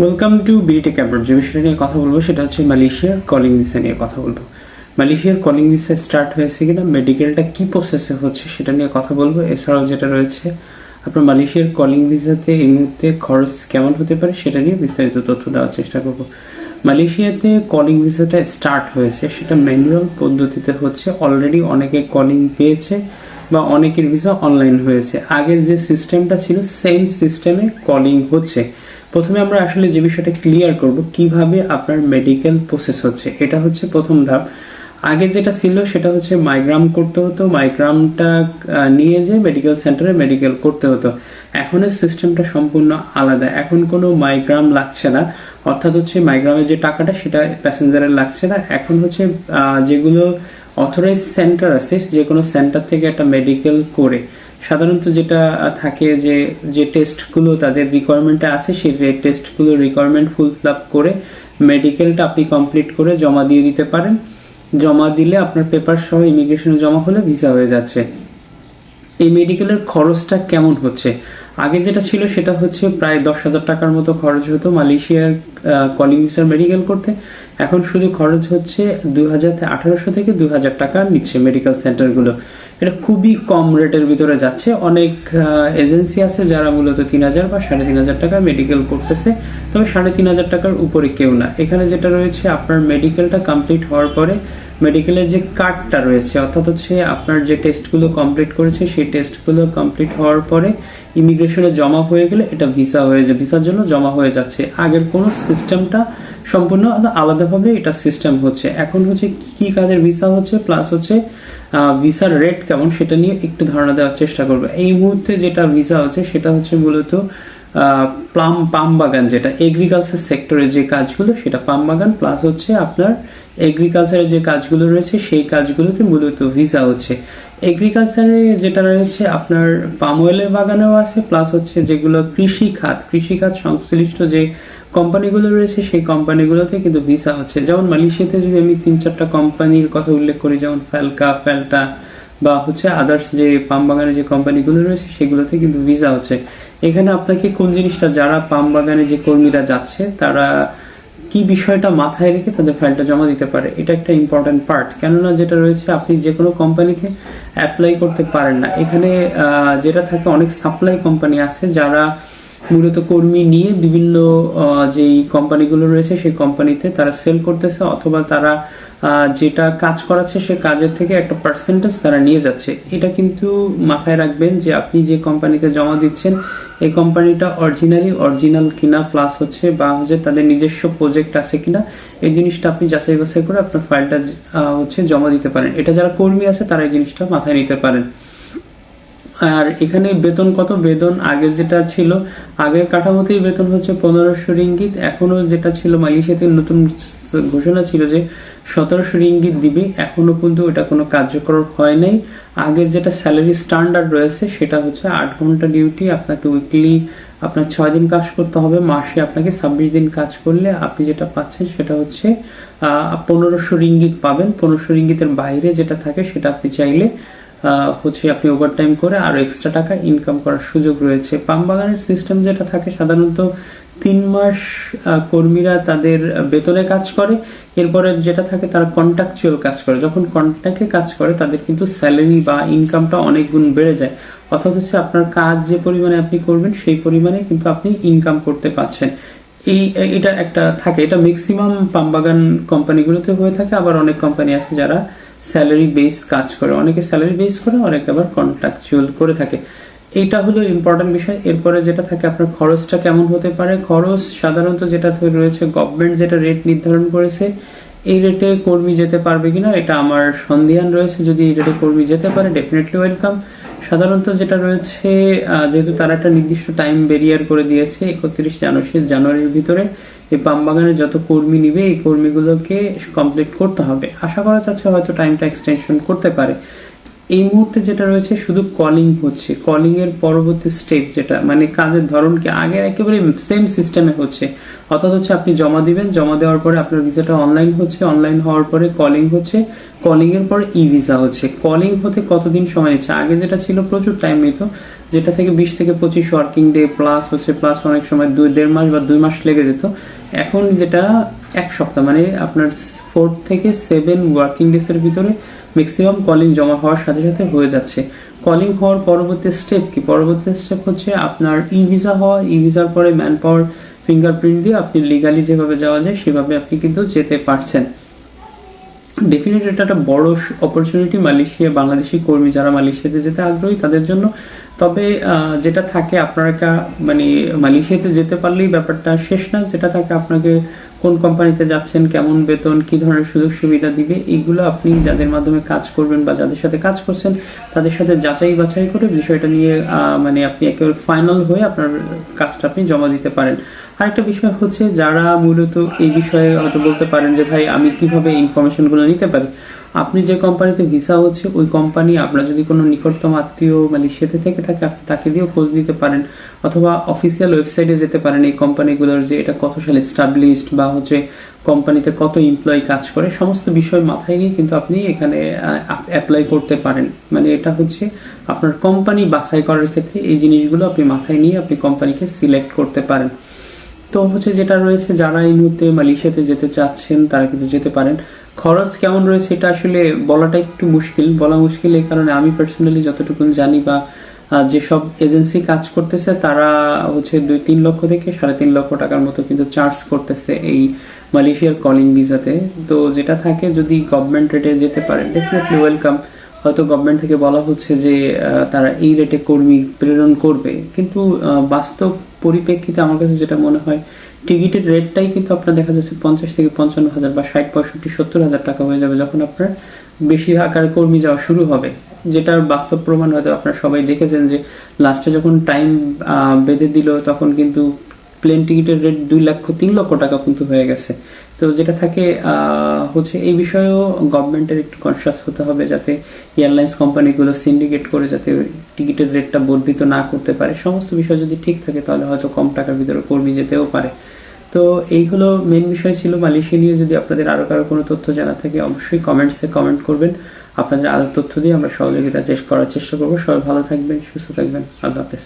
Welcome to B Tech abroad যে বিষয়টা নিয়ে কথা বলব সেটা হচ্ছে মালয়েশিয়ার কলিং ভিসা নিয়ে কথা বলব। মালয়েশিয়ার কলিং ভিসা স্টার্ট হয়েছে কিনা মেডিকেলটা কী প্রসেসে হচ্ছে সেটা নিয়ে কথা বলব। এছাড়াও যেটা রয়েছে, আপনার মালয়েশিয়ার কলিং ভিসাতে এই মুহূর্তে খরচ কেমন হতে পারে সেটা নিয়ে বিস্তারিত তথ্য দেওয়ার চেষ্টা করব। মালয়েশিয়াতে কলিং ভিসাটা স্টার্ট হয়েছে, সেটা ম্যানুয়াল পদ্ধতিতে হচ্ছে। অলরেডি অনেকে কলিং পেয়েছে। বা অনেকের ভিসা অনলাইন হয়েছে। আগের যে সিস্টেমটা ছিল সেম সিস্টেমে কলিং হচ্ছে। প্রথমে আমরা আসলে যে বিষয়টা ক্লিয়ার করব, কীভাবে আপনার মেডিকেল প্রসেস হচ্ছে, এটা হচ্ছে প্রথম ধাপ। আগে যেটা ছিল, সেটা হচ্ছে মাইগ্রাম করতে হতো। মাইগ্রামটা নিয়ে যেয়ে মেডিকেল সেন্টারে মেডিকেল করতে হতো। এখনের সিস্টেমটা সম্পূর্ণ আলাদা। এখন কোনো মাইগ্রাম লাগছে না। অর্থাৎ হচ্ছে মাইগ্রামের যে টাকাটা, সেটা প্যাসেঞ্জারের লাগছে না। এখন হচ্ছে যেগুলো অথরাইজ সেন্টার আছে যে কোনো সেন্টার থেকে একটা মেডিকেল করে, সাধারণত যেটা থাকে যে যে টেস্টগুলো তাদের রিকোয়ারমেন্টে আছে, সেই টেস্টগুলো রিকোয়ারমেন্ট ফুল ফিল আপ করে মেডিকেলটা আপনি কমপ্লিট করে জমা দিয়ে দিতে পারেন। জমা দিলে আপনার পেপার সহ ইমিগ্রেশনে জমা হলে ভিসা হয়ে যাচ্ছে। এই মেডিকেলের খরচটা কেমন হচ্ছে? আগে যেটা ছিল সেটা হচ্ছে প্রায় দশ হাজার টাকার মতো খরচ হতো মালয়েশিয়ার কলিং ভিসার মেডিকেল করতে। এখন শুধু খরচ হচ্ছে দুই হাজার আঠারোশো থেকে দু হাজার টাকা নিচ্ছে মেডিকেল সেন্টারগুলো এটা খুবই কম রেটের ভিতরে যাচ্ছে। অনেক এজেন্সি আছে যারা মূলত তিন হাজার বা সাড়ে তিন হাজার টাকা মেডিকেল করতেছে। তবে সাড়ে তিন হাজার টাকার উপরে কেউ না। এখানে যেটা রয়েছে, আপনার মেডিকেলটা কমপ্লিট হওয়ার পরে মেডিকেলের যে কার্ডটা রয়েছে, অর্থাৎ হচ্ছে আপনার যে টেস্টগুলো কমপ্লিট করেছে, সেই টেস্টগুলো কমপ্লিট হওয়ার পরে ইমিগ্রেশনে জমা হয়ে গেলে এটা ভিসা হয়ে যায়। ভিসার জন্য জমা হয়ে যাচ্ছে। আগের কোনো সিস্টেমটা সম্পূর্ণ আলাদাভাবে এটা সিস্টেম হচ্ছে। এখন হচ্ছে কি কি কাজের ভিসা হচ্ছে প্লাস হচ্ছে ভিসার রেট কেমন সেটা নিয়ে একটু ধারণা দেওয়ার চেষ্টা করব। এই মুহূর্তে যেটা ভিসা হচ্ছে সেটা হচ্ছে মূলত প্লাম পাম বাগান যেটা এগ্রিকালচার সেক্টরের যে কাজগুলো সেটা পাম বাগান প্লাস হচ্ছে আপনার এগ্রিকালচারের যে কাজগুলো রয়েছে সেই কাজগুলোতে মূলত ভিসা হচ্ছে। এগ্রিকালচারে যেটা রয়েছে, আপনার পাম অয়েলের বাগানেও আছে প্লাস হচ্ছে যেগুলো কৃষি খাত। কৃষি খাত সংশ্লিষ্ট যে কোম্পানিগুলো রয়েছে, সেই কোম্পানিগুলোতে কিন্তু ভিসা হচ্ছে। যেমন মালয়েশিয়াতে যদি আমি তিন চারটা কোম্পানির কথা উল্লেখ করি, যেমন ফ্যালকা ফ্যালটা বা হচ্ছে আদার্স যে পাম বাগানে যে কোম্পানিগুলো রয়েছে, সেগুলোতে কিন্তু ভিসা হচ্ছে। এখানে আপনাকে কোন জিনিসটা, যারা পাম বাগানে যে কর্মীরা যাচ্ছে, তারা কি বিষয়টা মাথায় রেখে তাদের ফাইলটা জমা দিতে পারে? এটা একটা ইম্পর্টেন্ট পার্ট কেননা যেটা রয়েছে, আপনি যে কোনো কোম্পানিতে অ্যাপ্লাই করতে পারেন না। এখানে যেটা থাকে, অনেক সাপ্লাই কোম্পানি আছে যারা মূলত কর্মী নিয়ে বিভিন্ন যেই কোম্পানিগুলো রয়েছে, সেই কোম্পানিতে তারা সেল করতেছে অথবা তারা যেটা কাজ করাচ্ছে সে কাজের থেকে একটা পার্সেন্টেজ তারা নিয়ে যাচ্ছে। এটা কিন্তু মাথায় রাখবেন যে আপনি যে কোম্পানিতে জমা দিচ্ছেন, এই কোম্পানিটা অরিজিনালি অরিজিনাল কিনা প্লাস হচ্ছে বা হচ্ছে তাদের নিজস্ব প্রজেক্ট আছে কিনা, এই জিনিসটা আপনি যাচাই বাছাই করে আপনার ফাইলটা হচ্ছে জমা দিতে পারেন। এটা যারা কর্মী আছে তারা এই জিনিসটা মাথায় নিতে পারেন। আর এখানে বেতন কত? বেতন আগে যেটা ছিল, আগের কাঠামোতেই বেতন হচ্ছে পনেরোশো রিঙ্গিত। এখনও যেটা ছিল মালয়েশিয়াতে নতুন ঘোষণা ছিল যে সতেরোশো রিঙ্গিত দিবে। এখনও কিন্তু এটা কোনো কার্যকর হয় নাই। আগের যেটা স্যালারি স্ট্যান্ডার্ড রয়েছে, সেটা হচ্ছে আট ঘণ্টা ডিউটি। আপনাকে উইকলি আপনার ছয় দিন কাজ করতে হবে, মাসে আপনাকে ছাব্বিশ দিন কাজ করলে আপনি যেটা পাচ্ছেন সেটা হচ্ছে পনেরোশো রিঙ্গিত পাবেন। পনেরোশো রিঙ্গিতের বাইরে যেটা থাকে, সেটা আপনি চাইলে হচ্ছে আপনি ওভারটাইম করে আরও এক্সট্রা টাকা ইনকাম করার সুযোগ রয়েছে। পাম বাগানের সিস্টেম যেটা থাকে, সাধারণত তিন মাস কর্মীরা তাদের বেতনে কাজ করে। এরপরে যেটা থাকে, তারা কন্ট্রাকচুয়াল কাজ করে। যখন কন্ট্রাক্টে কাজ করে, তাদের কিন্তু স্যালারি বা ইনকামটা অনেক গুণ বেড়ে যায়। অর্থাৎ হচ্ছে আপনার কাজ যে পরিমাণে আপনি করবেন, সেই পরিমাণে কিন্তু আপনি ইনকাম করতে পারছেন এই, এটা একটা থাকে। এটা ম্যাক্সিমাম পামবাগান কোম্পানিগুলোতে হয়ে থাকে। আবার অনেক কোম্পানি আছে যারা স্যালারি বেস কাজ করে। অনেকে স্যালারি বেস করে, অনেকে আবার কন্ট্রাকচুয়াল করে থাকে। এটা হলো ইম্পর্টেন্ট বিষয়। এরপরে যেটা থাকে, আপনার খরচটা কেমন হতে পারে? খরচ সাধারণত যেটা রয়েছে গভর্নমেন্ট যেটা রেট নির্ধারণ করেছে, এই রেটে কর্মী যেতে পারবে কিনা, এটা আমার সন্দেহান রয়েছে। যদি এই রেটে কর্মী যেতে পারে ডেফিনেটলি ওয়েলকাম সাধারণত যেটা রয়েছে যেহেতু তারা একটা নির্দিষ্ট টাইম বেরিয়ার করে দিয়েছে, একত্রিশ জানুয়ারি জানুয়ারির ভিতরে এই পাম বাগানের যত কর্মী নিবে, এই কর্মীগুলোকে কমপ্লিট করতে হবে। আশা করা যাচ্ছে হয়তো টাইমটা এক্সটেনশন করতে পারে। এই মুহূর্তে যেটা রয়েছে শুধু কলিং হচ্ছে। কলিং এর পরবর্তী স্টেপ যেটা মানে কাজের ধরন কি আগের একেবারে সেম সিস্টেমে হচ্ছে। অর্থাৎ হচ্ছে আপনি জমা দিবেন, জমা দেওয়ার পরে আপনার ভিসাটা অনলাইন হচ্ছে। অনলাইন হওয়ার পরে কলিং হচ্ছে। কলিং এর পরে ই ভিসা হচ্ছে। কলিং হতে কতদিন সময় নিচ্ছে? আগে যেটা ছিল প্রচুর টাইম নিত, যেটা থেকে বিশ থেকে পঁচিশ ওয়ার্কিং ডে প্লাস হচ্ছে প্লাস অনেক সময় দুই, দেড় মাস বা দুই মাস লেগে যেত। এখন যেটা এক সপ্তাহ মানে আপনার ফোর থেকে সেভেন ওয়ার্কিং ডেজ এর ভিতরে ম্যাক্সিমাম কলিং জমা হওয়ার সাথে সাথে হয়ে যাচ্ছে। কলিং হওয়ার পরবর্তী স্টেপ কি? পরবর্তী স্টেপ হচ্ছে আপনার ই ভিসা হওয়া। ই ভিসার পরে ম্যান পাওয়ার ফিঙ্গারপ্রিন্ট দিয়ে আপনি লিগালি যেভাবে যাওয়া যায়, সেভাবে আপনি কিন্তু যেতে পারছেন। ডেফিনেটলি এটা একটা বড় অপরচুনিটি মালয়েশিয়া, বাংলাদেশি কর্মী যারা মালয়েশিয়াতে যেতে আগ্রহী, তাদের জন্য। তবে যেটা থাকে আপনারা মানে মালয়েশিয়াতে যেতে পারলেই ব্যাপারটা শেষ না। যেটা থাকে আপনাকে কোন কোম্পানিতে যাচ্ছেন, কেমন বেতন, কি ধরনের সুযোগ সুবিধা দিবে, এগুলো আপনি যাদের মাধ্যমে কাজ করবেন বা যাদের সাথে কাজ করছেন, তাদের সাথে যাচাই বাছাই করে বিষয়টা নিয়ে মানে আপনি একেবারে ফাইনাল হয়ে আপনার কাজটা আপনি জমা দিতে পারেন। আরেকটা বিষয় হচ্ছে, যারা মূলত এই বিষয়ে হয়তো বলতে পারেন যে, ভাই, আমি কীভাবে ইনফরমেশনগুলো নিতে পারি? আপনি যে কোম্পানিতে ভিসা হচ্ছে, ওই কোম্পানি আপনার যদি কোনো নিকটতম আত্মীয় মানে সেতে থেকে থাকে, আপনি তাকে দিয়েও খোঁজ নিতে পারেন। অথবা অফিসিয়াল ওয়েবসাইটে যেতে পারেন এই কোম্পানিগুলোর যে এটা কত সালে স্টাবলিশড বা হচ্ছে কোম্পানিতে কত এমপ্লয়ি কাজ করে, সমস্ত বিষয় মাথায় নিয়ে কিন্তু আপনি এখানে অ্যাপ্লাই করতে পারেন। মানে এটা হচ্ছে আপনার কোম্পানি বাছাই করার ক্ষেত্রে এই জিনিসগুলো আপনি মাথায় নিয়ে আপনি কোম্পানিকে সিলেক্ট করতে পারেন। তো হচ্ছে যেটা রয়েছে, যারা এই মুহূর্তে মালয়েশিয়াতে যেতে চাচ্ছেন, তারা কিন্তু যেতে পারেন। খরচ কেমন রয়েছে এটা আসলে বলাটা একটু মুশকিল। বলা মুশকিল এই কারণে আমি পার্সোনালি যতটুকু জানি বা যেসব এজেন্সি কাজ করতেছে, তারা হচ্ছে দুই তিন লক্ষ থেকে সাড়ে তিন লক্ষ টাকার মতো কিন্তু চার্জ করতেছে এই মালয়েশিয়ার কলিং ভিসাতে তো। যেটা থাকে, যদি গভর্নমেন্ট রেটে যেতে পারেন ডেফিনেটলি ওয়েলকাম হয়তো গভর্নমেন্ট থেকে বলা হচ্ছে যে তারা এই রেটে কর্মী প্রেরণ করবে। কিন্তু বাস্তব পরিপ্রেক্ষিতে আমার কাছে যেটা মনে হয়, টিকিটের রেটটাই কিন্তু আপনার দেখা যাচ্ছে পঞ্চাশ থেকে পঞ্চান্ন হাজার বা ষাট, পঁয়ষট্টি, সত্তর হাজার টাকা হয়ে যাবে যখন আপনার বেশি আকারে কর্মী যাওয়া শুরু হবে। যেটার বাস্তব প্রমাণ হয়তো আপনারা সবাই দেখেছেন যে লাস্টে যখন টাইম বেঁধে দিল, তখন কিন্তু প্লেন টিকিটের রেট দুই লক্ষ তিন লক্ষ টাকা কিন্তু হয়ে গেছে। তো যেটা থাকে হচ্ছে এই বিষয়েও গভর্নমেন্টের একটু কনসিয়াস হতে হবে যাতে এয়ারলাইন্স কোম্পানিগুলো সিন্ডিকেট করে যাতে টিকিটের রেটটা বর্ধিত না করতে পারে। সমস্ত বিষয় যদি ঠিক থাকে, তাহলে হয়তো কম টাকার ভিতরে কর্মী যেতেও পারে। তো এই হলো মেন বিষয় ছিল মালয়েশিয়া নিয়ে। যদি আপনাদের আরও কারও কোনো তথ্য জানা থাকে, অবশ্যই কমেন্টসে কমেন্ট করবেন। আপনাদের আরও তথ্য দিয়ে আমরা সহযোগিতা চেষ্টা করার চেষ্টা করব। সবাই ভালো থাকবেন, সুস্থ থাকবেন। আল্লাহ হাফেজ।